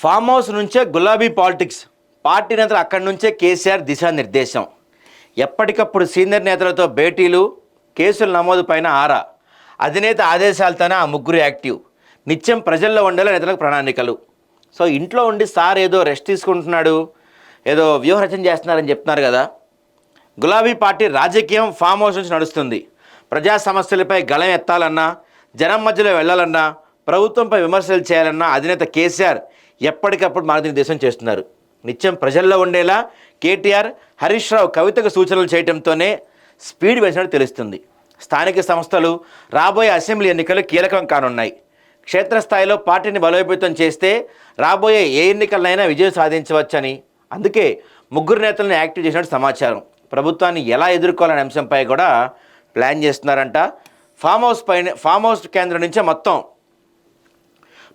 Farm house నుంచే గులాబీ politics. Party నేతలు అక్కడి నుంచే కేసీఆర్ దిశానిర్దేశం. ఎప్పటికప్పుడు సీనియర్ నేతలతో భేటీలు కేసుల నమోదు పైన ఆరా. అధినేత ఆదేశాలతోనే ఆ ముగ్గురు యాక్టివ్. నిత్యం ప్రజల్లో ఉండేలా నేతలకు ప్రణాళికలు. సో ఇంట్లో ఉండి సార్ ఏదో రెస్ట్ తీసుకుంటున్నాడు ఏదో వ్యూహరచన చేస్తున్నారని చెప్తున్నారు కదా. గులాబీ పార్టీ రాజకీయం ఫామ్ హౌస్ నుంచి నడుస్తుంది. ప్రజా సమస్యలపై గళం ఎత్తాలన్నా జనం మధ్యలో వెళ్ళాలన్నా ప్రభుత్వంపై విమర్శలు చేయాలన్నా అధినేత కేసీఆర్ ఎప్పటికప్పుడు మార్గనిర్దేశం చేస్తున్నారు. నిత్యం ప్రజల్లో ఉండేలా కేటీఆర్ హరీష్ రావు కవితకు సూచనలు చేయడంతోనే స్పీడ్ పెంచినట్టు తెలుస్తుంది. స్థానిక సంస్థలు రాబోయే అసెంబ్లీ ఎన్నికలు కీలకం కానున్నాయి. క్షేత్రస్థాయిలో పార్టీని బలోపేతం చేస్తే రాబోయే ఏ ఎన్నికలనైనా విజయం సాధించవచ్చని అందుకే ముగ్గురు నేతలను యాక్టివ్ చేసినట్టు సమాచారం. ప్రభుత్వాన్ని ఎలా ఎదుర్కోవాలనే అంశంపై కూడా ప్లాన్ చేస్తున్నారంట. ఫామ్ హౌస్ పైన ఫామ్ హౌస్ కేంద్రం నుంచే మొత్తం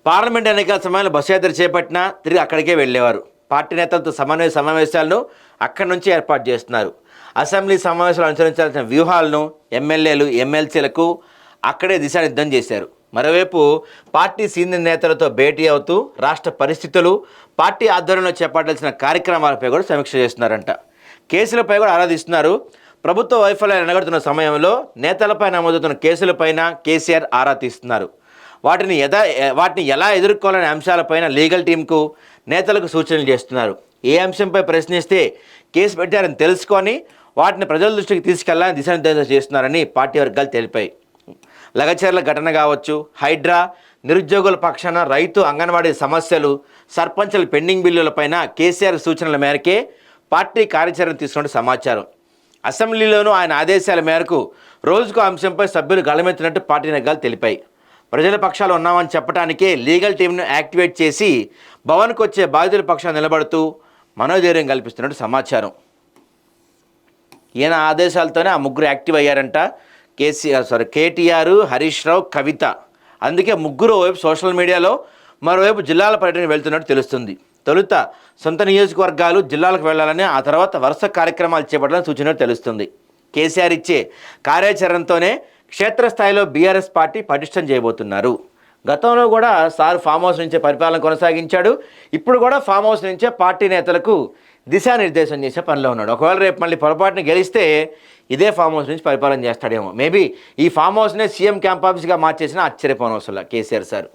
పార్లమెంట్ ఎన్నికల సమయంలో బస్సు యాత్ర చేపట్టినా తిరిగి అక్కడికే వెళ్ళేవారు. పార్టీ నేతలతో సమన్వయ సమావేశాలను అక్కడి నుంచి ఏర్పాటు చేస్తున్నారు. అసెంబ్లీ సమావేశాలు అనుసరించాల్సిన వ్యూహాలను ఎమ్మెల్యేలు ఎమ్మెల్సీలకు అక్కడే దిశానిర్ధం చేశారు. మరోవైపు పార్టీ సీనియర్ నేతలతో భేటీ అవుతూ రాష్ట్ర పరిస్థితులు పార్టీ ఆధ్వర్యంలో చేపట్టాల్సిన కార్యక్రమాలపై కూడా సమీక్ష చేస్తున్నారంట. కేసులపై కూడా ఆరాధిస్తున్నారు. ప్రభుత్వ వైఫల్యాలు ఎనగడుతున్న సమయంలో నేతలపై నమోదవుతున్న కేసులపైన కేసీఆర్ ఆరా తీస్తున్నారు. వాటిని ఎదా వాటిని ఎలా ఎదుర్కోవాలనే అంశాలపైన లీగల్ టీంకు నేతలకు సూచనలు చేస్తున్నారు. ఏ అంశంపై ప్రశ్నిస్తే కేసు పెట్టారని తెలుసుకొని వాటిని ప్రజల దృష్టికి తీసుకెళ్ళాలని దిశానిర్దేశం చేస్తున్నారని పార్టీ వర్గాలు తెలిపాయి. లగచర్ల ఘటన కావచ్చు హైడ్రా నిరుద్యోగుల పక్షాన రైతు అంగన్వాడీ సమస్యలు సర్పంచుల పెండింగ్ బిల్లులపైన కేసీఆర్ సూచనల మేరకే పార్టీ కార్యాచరణ తీసుకున్నట్టు సమాచారం. అసెంబ్లీలోనూ ఆయన ఆదేశాల మేరకు రోజుకు అంశంపై సభ్యులు గళమెత్తినట్టు పార్టీ వర్గాలు తెలిపాయి. ప్రజల పక్షాలు ఉన్నామని చెప్పడానికే లీగల్ టీంను యాక్టివేట్ చేసి భవన్కు వచ్చే బాధితుల పక్షాన్ని నిలబడుతూ మనోధైర్యం కల్పిస్తున్నట్టు సమాచారం. ఈయన ఆదేశాలతోనే ఆ ముగ్గురు active అయ్యారంట. KCR sorry KTR Harish Rao Kavitha. అందుకే ముగ్గురు వైపు సోషల్ మీడియాలో మరోవైపు జిల్లాల పర్యటన వెళ్తున్నట్టు తెలుస్తుంది. తొలుత సొంత నియోజకవర్గాలు జిల్లాలకు వెళ్ళాలని ఆ తర్వాత వరుస కార్యక్రమాలు చేపట్టాలని సూచనలు తెలుస్తుంది. కేసీఆర్ ఇచ్చే కార్యాచరణతోనే క్షేత్రస్థాయిలో బీఆర్ఎస్ పార్టీ పటిష్టం చేయబోతున్నారు. గతంలో కూడా సార్ ఫామ్ హౌస్ నుంచే పరిపాలన కొనసాగించాడు. ఇప్పుడు కూడా ఫామ్ హౌస్ నుంచే పార్టీ నేతలకు దిశానిర్దేశం చేసే పనిలో ఉన్నాడు. ఒకవేళ రేపు మళ్ళీ పొరపాటున గెలిస్తే ఇదే ఫామ్ హౌస్ నుంచి పరిపాలన చేస్తాడేమో. మేబీ ఈ ఫామ్ హౌస్నే సీఎం క్యాంప్ ఆఫీస్గా మార్చేసిన ఆశ్చర్యపోనవసరం కేసీఆర్ సార్.